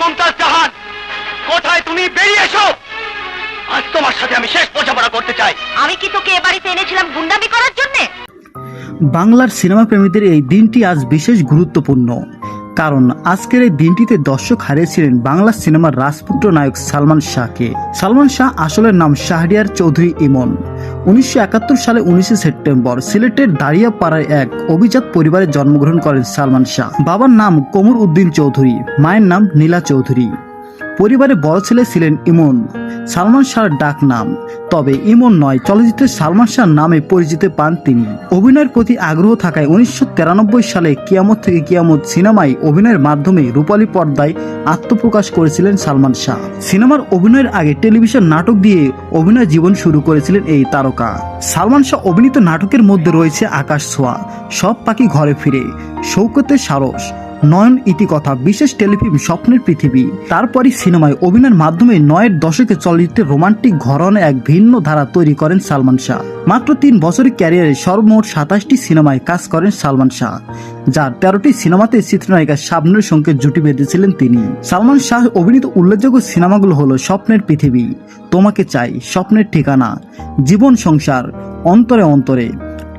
মমতাজ জাহান কোথায় তুমি বেরিয়ে এসো? আজ তোমার সাথে আমি শেষ বোঝাপড়া করতে চাই। আমি কি তোকে এ বাড়িতে এনেছিলাম গুন্ডামি করার জন্য? বাংলার সিনেমা প্রেমীদের এই দিনটি আজ বিশেষ গুরুত্বপূর্ণ। কারণ আজকের এই দিনটিতে দর্শক হারিয়েছিলেন বাংলা সিনেমার রাজপুত্র নায়ক সালমান শাহকে। সালমান শাহ আসলের নাম শাহরিয়ার চৌধুরী ইমন। উনিশশো একাত্তর সালে উনিশে সেপ্টেম্বর সিলেটের দাঁড়িয়াপাড়ায় এক অভিজাত পরিবারে জন্মগ্রহণ করেন সালমান শাহ। বাবার নাম কোমর উদ্দিন চৌধুরী, মায়ের নাম নীলা চৌধুরী। পরিবারে বড় ছেলে ছিলেন ইমন। সালমান শাহর ডাক নাম। তবে ইমন নয়, চলচ্চিত্রে সালমান শাহ নামে পরিচিত পান তিনি। অভিনয়ের প্রতি আগ্রহ থাকায় উনিশশো সালে কিয়ামত থেকে কিয়ামত সিনেমায় অভিনয়ের মাধ্যমে রূপালী পর্দায় আত্মপ্রকাশ করেছিলেন সালমান শাহ। সিনেমার অভিনয়ের আগে টেলিভিশন নাটক দিয়ে অভিনয় জীবন শুরু করেছিলেন এই তারকা। সালমান শাহ অভিনীত নাটকের মধ্যে রয়েছে আকাশ ছোঁয়া, সব পাখি ঘরে ফিরে, শৌকতের সারস নয়ন ইতিকথা বিশেষ টেলিফিল্ম স্বপ্নের পৃথিবী। তারপরই সিনেমায় অভিনয়ের মাধ্যমে নয়ের দশকে চলচ্চিত্রে রোমান্টিক ঘরনে এক ভিন্ন ধারা তৈরি করেন সালমান শাহ। মাত্র তিন বছরের ক্যারিয়ারে সর্বমোট সাতাশটি সিনেমায় কাজ করেন সালমান শাহ, যার তেরোটি সিনেমাতে চিত্রনায়িকা শাবনুরের সঙ্গে জুটি বেঁধেছিলেন তিনি। সালমান শাহ অভিনীত উল্লেখযোগ্য সিনেমাগুলো হলো স্বপ্নের পৃথিবী, তোমাকে চাই, স্বপ্নের ঠিকানা, জীবন সংসার, অন্তরে অন্তরে,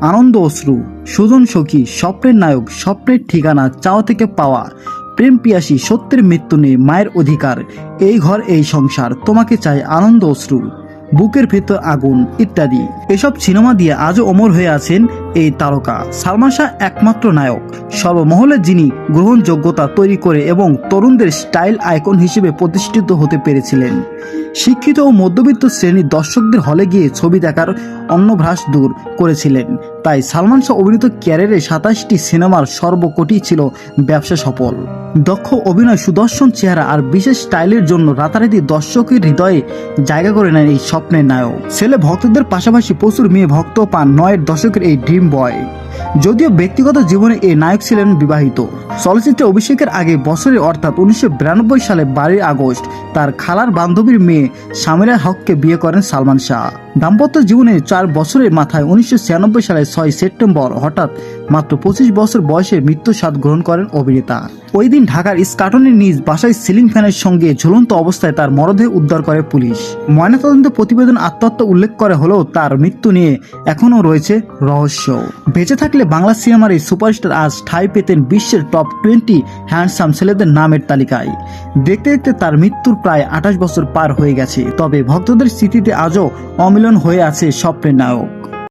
আনন্দ অশ্রু সুজন সখী, স্বপ্নের নায়ক, স্বপ্নের ঠিকানা চাওয়া থেকে পাওয়া। প্রেম পিয়াসী, সত্যের মৃত্যু নেই, মায়ের অধিকার। এই ঘর, এই সংসার, তোমাকে চাই আনন্দ, অশ্রু। বুকের ভেতর আগুন, ইত্যাদি। এসব সিনেমা দিয়ে আজও অমর হয়ে আছেন এই তারকা। সালমান শাহ একমাত্র নায়ক। সর্বমহলে যিনি গ্রহণযোগ্যতা তৈরি করে এবং তরুণদের স্টাইল আইকন হিসেবে প্রতিষ্ঠিত হতে পেরেছিলেন। শিক্ষিত ও মধ্যবিত্ত শ্রেণির দর্শকদের হলে গিয়ে ছবি দেখার অন্নভ্রাস দূর করেছিলেন। তাই সালমান শাহ অভিনীত ক্যারিয়ারে সাতাশটি সিনেমার সর্বকটি ছিল ব্যবসা সফল। দক্ষ অভিনয় সুদর্শন চেহারা আর বিশেষ স্টাইলের জন্য রাতারাতি দর্শকের হৃদয়ে জায়গা করে নেন এই স্বপ্নের নায়ক। ছেলে ভক্তদের পাশাপাশি প্রচুর মেয়ে ভক্ত পান। নয়ের দশকের এই ড্রিম বয় যদিও ব্যক্তিগত জীবনে এই নায়ক ছিলেন বিবাহিত। চলচ্চিত্রে অভিষেকের আগে বছরে অর্থাৎ উনিশশো বিরানব্বই সালে বারোই আগস্ট তার খালার বান্ধবীর মেয়ে সামিরা হককে বিয়ে করেন সালমান শাহ। দাম্পত্য জীবনে চার বছরের মাথায় উনিশশো ছিয়ানব্বই সালে ছয় সেপ্টেম্বর হঠাৎ মাত্র পঁচিশ বছর বয়সে মৃত্যু স্বাদ গ্রহণ করেন অভিনেতা। ওই দিন ঢাকার ইস্কাটনের নিজ বাসায় সিলিং ফ্যানের সঙ্গে ঝুলন্ত অবস্থায় তার মরদেহ উদ্ধার করে পুলিশ। ময়নাতদন্ত প্রতিবেদন আত্মহত্যা উল্লেখ করে হলেও তার মৃত্যু নিয়ে এখনও রয়েছে রহস্য। বেঁচে থাকলে বাংলা সিনেমার এই সুপারস্টার আজ ঠাই পেতেন বিশ্বের টপ টোয়েন্টি হ্যান্ডসাম ছেলেদের নামের তালিকায়। দেখতে দেখতে তার মৃত্যুর প্রায় আঠাশ বছর পার হয়ে গেছে, তবে ভক্তদের স্মৃতিতে আজও অমিলন হয়ে আছে স্বপ্নের নায়ক।